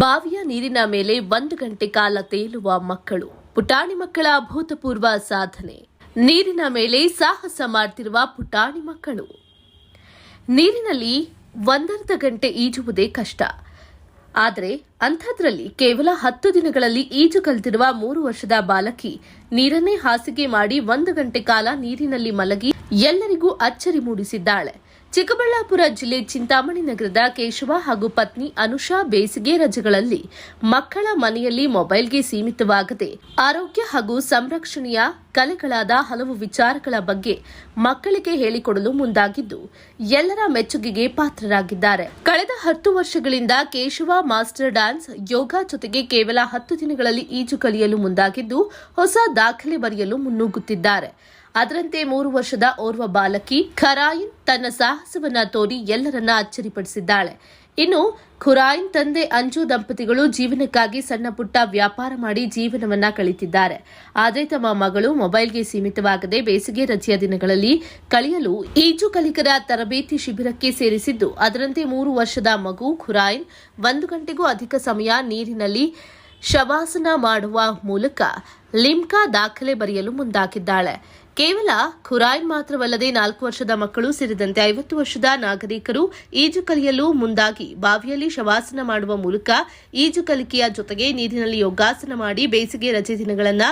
ಬಾವಿಯ ನೀರಿನ ಮೇಲೆ ಒಂದು ಗಂಟೆ ಕಾಲ ತೇಲುವ ಮಕ್ಕಳು. ಪುಟಾಣಿ ಮಕ್ಕಳ ಅಭೂತಪೂರ್ವ ಸಾಧನೆ. ನೀರಿನ ಮೇಲೆ ಸಾಹಸ ಮಾಡ್ತಿರುವ ಪುಟಾಣಿ ಮಕ್ಕಳು. ನೀರಿನಲ್ಲಿ ಒಂದರ್ಧ ಗಂಟೆ ಈಜುವುದೇ ಕಷ್ಟ. ಆದರೆ ಅಂಥದ್ರಲ್ಲಿ ಕೇವಲ ಹತ್ತು ದಿನಗಳಲ್ಲಿ ಈಜು ಕಲಿತಿರುವ ಮೂರು ವರ್ಷದ ಬಾಲಕಿ ನೀರನ್ನೇ ಹಾಸಿಗೆ ಮಾಡಿ ಒಂದು ಗಂಟೆ ಕಾಲ ನೀರಿನಲ್ಲಿ ಮಲಗಿ ಎಲ್ಲರಿಗೂ ಅಚ್ಚರಿ ಮೂಡಿಸಿದ್ದಾಳೆ. ಚಿಕ್ಕಬಳ್ಳಾಪುರ ಜಿಲ್ಲೆ ಚಿಂತಾಮಣಿ ನಗರದ ಕೇಶವ ಹಾಗೂ ಪತ್ನಿ ಅನುಷಾ ಬೇಸಿಗೆ ರಜೆಗಳಲ್ಲಿ ಮಕ್ಕಳ ಮನೆಯಲ್ಲಿ ಮೊಬೈಲ್ಗೆ ಸೀಮಿತವಾಗದೆ ಆರೋಗ್ಯ ಹಾಗೂ ಸಂರಕ್ಷಣೆಯ ಕಲೆಗಳಾದ ಹಲವು ವಿಚಾರಗಳ ಬಗ್ಗೆ ಮಕ್ಕಳಿಗೆ ಹೇಳಿಕೊಡಲು ಮುಂದಾಗಿದ್ದು, ಎಲ್ಲರ ಮೆಚ್ಚುಗೆಗೆ ಪಾತ್ರರಾಗಿದ್ದಾರೆ. ಕಳೆದ ಹತ್ತು ವರ್ಷಗಳಿಂದ ಕೇಶವ ಮಾಸ್ಟರ್ ಡ್ಯಾನ್ಸ್ ಯೋಗ ಜೊತೆಗೆ ಕೇವಲ ಹತ್ತು ದಿನಗಳಲ್ಲಿ ಈಜು ಕಲಿಯಲು ಮುಂದಾಗಿದ್ದು, ಹೊಸ ದಾಖಲೆ ಬರೆಯಲು ಮುನ್ನುಗ್ಗುತ್ತಿದ್ದಾರೆ. ಅದರಂತೆ ಮೂರು ವರ್ಷದ ಓರ್ವ ಬಾಲಕಿ ಖರಾಯಿನ್ ತನ್ನ ಸಾಹಸವನ್ನ ತೋರಿ ಎಲ್ಲರನ್ನ ಅಚ್ಚರಿಪಡಿಸಿದ್ದಾಳೆ. ಇನ್ನು ಖುರಾಯಿನ್ ತಂದೆ ಅಂಜು ದಂಪತಿಗಳು ಜೀವನಕ್ಕಾಗಿ ಸಣ್ಣ ಪುಟ್ಟ ವ್ಯಾಪಾರ ಮಾಡಿ ಜೀವನವನ್ನ ಕಳಿತಿದ್ದಾರೆ. ಆದರೆ ತಮ್ಮ ಮಗಳು ಮೊಬೈಲ್ಗೆ ಸೀಮಿತವಾಗದೆ ಬೇಸಿಗೆ ರಜೆಯ ದಿನಗಳಲ್ಲಿ ಕಳೆಯಲು ಈಜು ಕಲಿಕರ ತರಬೇತಿ ಶಿಬಿರಕ್ಕೆ ಸೇರಿಸಿದ್ದು. ಅದರಂತೆ ಮೂರು ವರ್ಷದ ಮಗು ಖುರಾಯಿನ್ ಒಂದು ಗಂಟೆಗೂ ಅಧಿಕ ಸಮಯ ನೀರಿನಲ್ಲಿ ಶವಾಸನ ಮಾಡುವ ಮೂಲಕ ಲಿಮ್ಕಾ ದಾಖಲೆ ಬರೆಯಲು ಮುಂದಾಗಿದ್ದಾಳೆ. ಕೇವಲ ಖುರಾಯ್ ಮಾತ್ರವಲ್ಲದೆ ನಾಲ್ಕು ವರ್ಷದ ಮಕ್ಕಳು ಸೇರಿದಂತೆ ಐವತ್ತು ವರ್ಷದ ನಾಗರಿಕರು ಈಜು ಕಲಿಯಲು ಮುಂದಾಗಿ ಬಾವಿಯಲ್ಲಿ ಶವಾಸನ ಮಾಡುವ ಮೂಲಕ ಈಜು ಕಲಿಕೆಯ ಜೊತೆಗೆ ನೀರಿನಲ್ಲಿ ಯೋಗಾಸನ ಮಾಡಿ ಬೇಸಿಗೆ ರಜೆ ದಿನಗಳನ್ನು,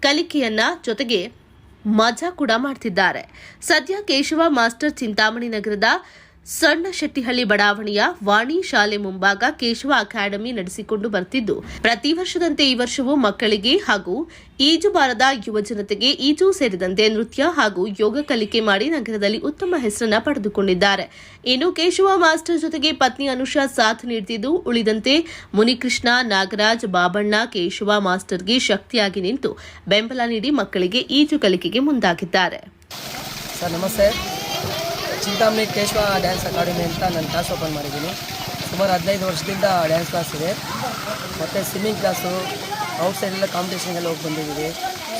ಕಲಿಕೆಯನ್ನ ಜೊತೆಗೆ ಮಜಾ ಕೂಡ ಮಾಡ್ತಿದ್ದಾರೆ. ಸದ್ಯ ಕೇಶವ ಮಾಸ್ಟರ್ ಚಿಂತಾಮಣಿ ನಗರದ ಸಣ್ಣ ಶೆಟ್ಟಿಹಳ್ಳಿ ಬಡಾವಣೆಯ ವಾಣಿ ಶಾಲೆ ಮುಂಭಾಗ ಕೇಶವ ಅಕಾಡೆಮಿ ನಡೆಸಿಕೊಂಡು ಬರ್ತಿದ್ದು. ಪ್ರತಿ ವರ್ಷದಂತೆ ಈ ವರ್ಷವೂ ಮಕ್ಕಳಿಗೆ ಹಾಗೂ ಈಜು ಬಾರದ ಯುವ ಜನತೆಗೆ ಈಜು ಸೇರಿದಂತೆ ನೃತ್ಯ ಹಾಗೂ ಯೋಗ ಕಲಿಕೆ ಮಾಡಿ ನಗರದಲ್ಲಿ ಉತ್ತಮ ಹೆಸರನ್ನ ಪಡೆದುಕೊಂಡಿದ್ದಾರೆ. ಇನ್ನು ಕೇಶವ ಮಾಸ್ಟರ್ ಜೊತೆಗೆ ಪತ್ನಿ ಅನುಷಾ ಸಾಥ್ ನೀಡುತ್ತಿದ್ದು ಉಳಿದಂತೆ ಮುನಿಕೃಷ್ಣ, ನಾಗರಾಜ್, ಬಾಬಣ್ಣ, ಕೇಶವ ಮಾಸ್ಟರ್ಗೆ ಶಕ್ತಿಯಾಗಿ ನಿಂತು ಬೆಂಬಲ ನೀಡಿ ಮಕ್ಕಳಿಗೆ ಈಜು ಕಲಿಕೆಗೆ ಮುಂದಾಗಿದ್ದಾರೆ. ಚಿಂತಾಮಣಿ ಕೇಶವ ಡ್ಯಾನ್ಸ್ ಅಕಾಡೆಮಿ ಅಂತ ನಾನು ಕ್ಲಾಸ್ ಓಪನ್ ಮಾಡಿದ್ದೀನಿ. ಸುಮಾರು ಹದಿನೈದು ವರ್ಷದಿಂದ ಡ್ಯಾನ್ಸ್ ಕ್ಲಾಸ್ ಇದೆ. ಮತ್ತು ಸ್ವಿಮ್ಮಿಂಗ್ ಕ್ಲಾಸು ಔಟ್ಸೈಡ್ ಎಲ್ಲ ಕಾಂಪಿಟೇಷನ್ಗೆಲ್ಲ ಹೋಗಿ ಬಂದಿದ್ದೀವಿ.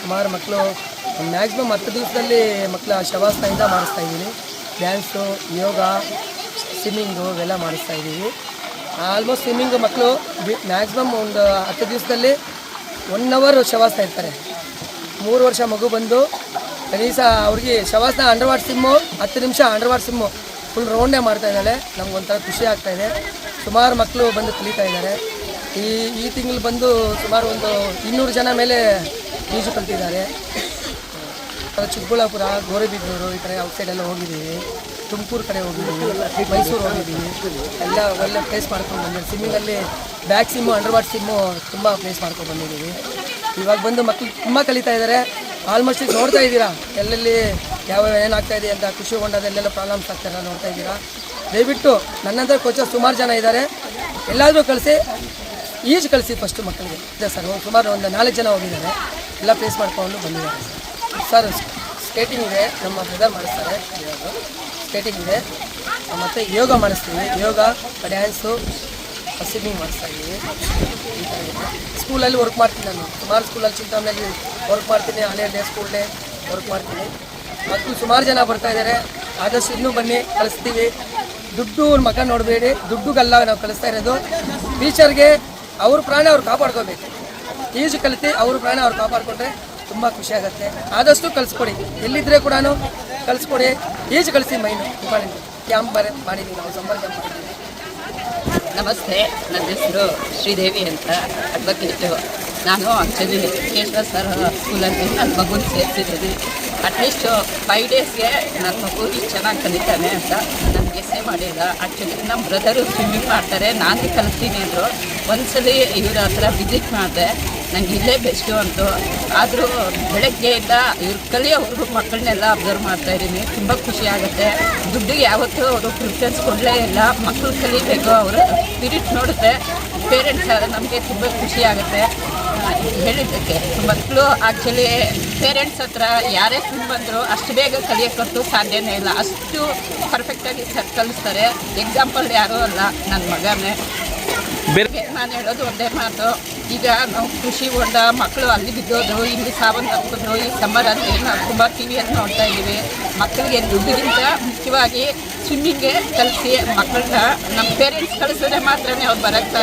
ಸುಮಾರು ಮಕ್ಕಳು ಮ್ಯಾಕ್ಸಿಮಮ್ ಹತ್ತು ದಿವಸದಲ್ಲಿ ಮಕ್ಕಳ ಶವಾಸನದಿಂದ ಮಾಡಿಸ್ತಾ ಇದ್ದೀನಿ. ಡ್ಯಾನ್ಸು ಯೋಗ ಸ್ವಿಮ್ಮಿಂಗು ಇವೆಲ್ಲ ಮಾಡಿಸ್ತಾ ಇದ್ದೀವಿ. ಆಲ್ಮೋಸ್ಟ್ ಸ್ವಿಮ್ಮಿಂಗ್ ಮಕ್ಕಳು ಮ್ಯಾಕ್ಸಿಮಮ್ ಒಂದು ಹತ್ತು ದಿವಸದಲ್ಲಿ ಒನ್ ಅವರ್ ಶವಾಸನ ಇರ್ತಾರೆ ಮೂರು ವರ್ಷ ಮಗು ಬಂದು ಕನೀಸ ಅವ್ರಿಗೆ ಶವಾಸನ ಅಂಡರ್ ವಾಟ್ ಸಿಮ್ಮು ಹತ್ತು ನಿಮಿಷ ಅಂಡರ್ ವಾಟ್ ಸಿಮ್ಮು ಫುಲ್ ರೌಂಡೇ ಮಾಡ್ತಾ ಇದ್ದಾಳೆ. ನಮ್ಗೆ ಒಂಥರ ಖುಷಿ ಆಗ್ತಾ ಇದೆ. ಸುಮಾರು ಮಕ್ಕಳು ಬಂದು ಕಲಿತಾ ಇದ್ದಾರೆ. ಈ ಈ ತಿಂಗಳು ಬಂದು ಸುಮಾರು ಒಂದು ಇನ್ನೂರು ಜನ ಮೇಲೆ ಈಜು ಕಲ್ತಿದ್ದಾರೆ. ಚಿಕ್ಕಬಳ್ಳಾಪುರ ಗೋರೆಬಿದ್ದೂರು ಈ ಕಡೆ ಔಟ್ಸೈಡ್ ಸೈಡೆಲ್ಲ ಹೋಗಿದ್ದೀವಿ. ತುಮಕೂರು ಕಡೆ ಹೋಗಿದ್ದೀವಿ. ಮೈಸೂರು ಹೋಗಿದ್ದೀವಿ. ಎಲ್ಲ ಒಳ್ಳೆ ಪ್ಲೇಸ್ ಮಾಡ್ಕೊಂಡು ಬಂದಿದ್ದೀವಿ ಸ್ವಿಮ್ಮಿಂಗಲ್ಲಿ back swim under water swim ತುಂಬ ಪ್ಲೇಸ್ ಮಾಡ್ಕೊಂಡು ಬಂದಿದ್ದೀವಿ. ಇವಾಗ ಬಂದು ಮಕ್ಕಳು ತುಂಬ ಕಲಿತಾ ಇದ್ದಾರೆ. ಆಲ್ಮೋಸ್ಟ್ ಈಗ ನೋಡ್ತಾ ಇದ್ದೀರಾ? ಎಲ್ಲೆಲ್ಲಿ ಯಾವ ಏನಾಗ್ತಾ ಇದೆ ಅಂತ ಖುಷಿ ಹೊಂಡದಲ್ಲೆಲ್ಲ ಪ್ರಾಬ್ಲಮ್ಸ್ ಆಗ್ತಾರೆ ನೋಡ್ತಾ ಇದ್ದೀರಾ? ದಯವಿಟ್ಟು ನನ್ನಂತರ ಕೋಚರ್ ಸುಮಾರು ಜನ ಇದ್ದಾರೆ. ಎಲ್ಲಾದರೂ ಕಳಿಸಿ, ಈಜು ಕಳಿಸಿ ಫಸ್ಟು ಮಕ್ಕಳಿಗೆ. ಇದೆ ಸರ್ ಸುಮಾರು ಒಂದು ನಾಲ್ಕು ಜನ ಹೋಗಿದ್ದಾರೆ. ಎಲ್ಲ ಪ್ಲೇಸ್ ಮಾಡ್ಕೊಂಡು ಬಂದಿದ್ದಾರೆ. ಸರ್ ಸ್ಕೇಟಿಂಗ್ ಇದೆ. ನಮ್ಮ ಬ್ರದರ್ ಮಾಡಿಸ್ತಾರೆ. ಸ್ಕೇಟಿಂಗ್ ಇದೆ. ಮತ್ತು ಯೋಗ ಮಾಡಿಸ್ತೀವಿ ಯೋಗ ಡ್ಯಾನ್ಸು ಸ್ವಿಮ್ಮಿಂಗ್ ಮಾಡಿಸ್ತಾ ಇದ್ದೀವಿ. ಸ್ಕೂಲಲ್ಲಿ ವರ್ಕ್ ಮಾಡ್ತೀನಿ ನಾನು. ಸುಮಾರು ಸ್ಕೂಲಲ್ಲಿ ಚಿಂತಾಮಣಿ ವರ್ಕ್ ಮಾಡ್ತೀನಿ, ಹಳೆ ಡೇ ಸ್ಕೂಲ್ ಡೇ ವರ್ಕ್ ಮಾಡ್ತೀನಿ. ಮತ್ತು ಸುಮಾರು ಜನ ಬರ್ತಾ ಇದ್ದಾರೆ ಆದಷ್ಟು ಇನ್ನೂ ಬನ್ನಿ, ಕಳಿಸ್ತೀವಿ. ದುಡ್ಡು ಮಗ ನೋಡಬೇಡಿ. ದುಡ್ಡುಗಲ್ಲ ನಾವು ಕಳಿಸ್ತಾ ಇರೋದು. ಟೀಚರ್ಗೆ ಅವ್ರ ಪ್ರಾಣ ಅವ್ರು ಕಾಪಾಡ್ಕೋಬೇಕು. ಈಜು ಕಲಿತು ಅವ್ರ ಪ್ರಾಣ ಅವ್ರು ಕಾಪಾಡಿಕೊಂಡ್ರೆ ತುಂಬ ಖುಷಿ ಆಗುತ್ತೆ. ಆದಷ್ಟು ಕಲಿಸ್ಕೊಡಿ ಎಲ್ಲಿದ್ದರೆ ಕೂಡ ಕಲಿಸ್ಕೊಡಿ ಈಜು ಕಳಿಸಿ ಮೈನು. ಮಾಡಿದ್ವಿ ಕ್ಯಾಂಪ್ ಬರ ಮಾಡಿದ್ದೀವಿ ನಾವು ಸಂಬರ್ ಕ್ಯಾಂಪ್ ನಮಸ್ತೆ. ನನ್ನ ಹೆಸರು ಶ್ರೀದೇವಿ ಅಂತ. ಅಡ್ವೊಕೇಟು. ನಾನು ಆ್ಯಕ್ಚುಲಿ ಕೇಶವ ಸರ್ ಸ್ಕೂಲಲ್ಲಿ ನನ್ನ ಮಗುನ ಸೇರಿಸಿದ್ದೀನಿ ಅಟ್ಲೀಸ್ಟು ಫೈವ್ ಡೇಸ್ಗೆ ನನ್ನ ಮಗು ಇಷ್ಟು ಚೆನ್ನಾಗಿ ಕಲಿತಾನೆ ಅಂತ ನಾನು ಗೆಸ್ಸೇ ಮಾಡಿಲ್ಲ. ಆ್ಯಕ್ಚುಲಿ ನಮ್ಮ ಬ್ರದರು ಸ್ವಿಮ್ಮಿಂಗ್ ಮಾಡ್ತಾರೆ, ನಾನೇ ಕಲಿಸ್ತೀನಿ ಅಂದರು. ಒಂದ್ಸಲಿ ಇವ್ರ ಹತ್ರ ವಿಸಿಟ್ ಮಾಡಿದೆ. ನಂಗೆ ಇಲ್ಲೇ ಬೆಸ್ಟು ಅಂತು ಆದರೂ ಬೆಳಗ್ಗೆಯಿಂದ ಇವ್ರು ಕಲಿಯೋವ್ರು ಮಕ್ಕಳನ್ನೆಲ್ಲ ಅಬ್ಸರ್ವ್ ಮಾಡ್ತಾ ಇದ್ದೀನಿ. ತುಂಬ ಖುಷಿ ಆಗುತ್ತೆ. ದುಡ್ಡಿಗೆ ಯಾವತ್ತೂ ಅವರು ಪ್ರಿಫರೆನ್ಸ್ ಕೊಡಲೇ ಇಲ್ಲ. ಮಕ್ಕಳು ಕಲಿಬೇಕು, ಅವರ ಸ್ಪಿರಿಟ್ ನೋಡುತ್ತೆ. ಪೇರೆಂಟ್ಸ್ ನಮಗೆ ತುಂಬ ಖುಷಿ ಆಗುತ್ತೆ ಆ, ಹೇಳಿದ್ದಕ್ಕೆ ಮಕ್ಕಳು ಆ್ಯಕ್ಚುಲಿ ಪೇರೆಂಟ್ಸ್ ಹತ್ರ ಯಾರೇ ಸ್ವಿಮ್ ಬಂದರೂ ಅಷ್ಟು ಬೇಗ ಕಲಿಯೋಕ್ಕಂತೂ ಸಾಧ್ಯನೇ ಇಲ್ಲ. ಅಷ್ಟು ಪರ್ಫೆಕ್ಟಾಗಿ ಕಲಿಸ್ತಾರೆ. ಎಕ್ಸಾಂಪಲ್ ಯಾರೂ ಅಲ್ಲ ನನ್ನ ಮಗನೇ. ಬೇರೆ ನಾನು ಹೇಳೋದು ಒಂದೇ ಮಾತು. ಈಗ ನಾವು ಖುಷಿ ಹೊಂಡ ಮಕ್ಕಳು ಅಲ್ಲಿ ಬಿದ್ದೋದು ಇಲ್ಲಿ ಸಾವನ್ನ ತಪ್ಪಿದ್ರು ಈ ಸಮ್ಮರಲ್ಲಿ ನಾವು ತುಂಬ ಟಿ ವಿಯನ್ನು ನೋಡ್ತಾ ಇದ್ದೀವಿ. ಮಕ್ಕಳಿಗೆ ದುಡ್ಡಿಗಿಂತ ಮುಖ್ಯವಾಗಿ ಸ್ವಿಮ್ಮಿಂಗ್ಗೆ ಕಲಿಸಿ ಮಕ್ಕಳನ್ನ ನಮ್ಮ ಪೇರೆಂಟ್ಸ್ ಕಳಿಸಿದ್ರೆ ಮಾತ್ರನೇ ಅವ್ರು ಬರೋಕ್ಕೆ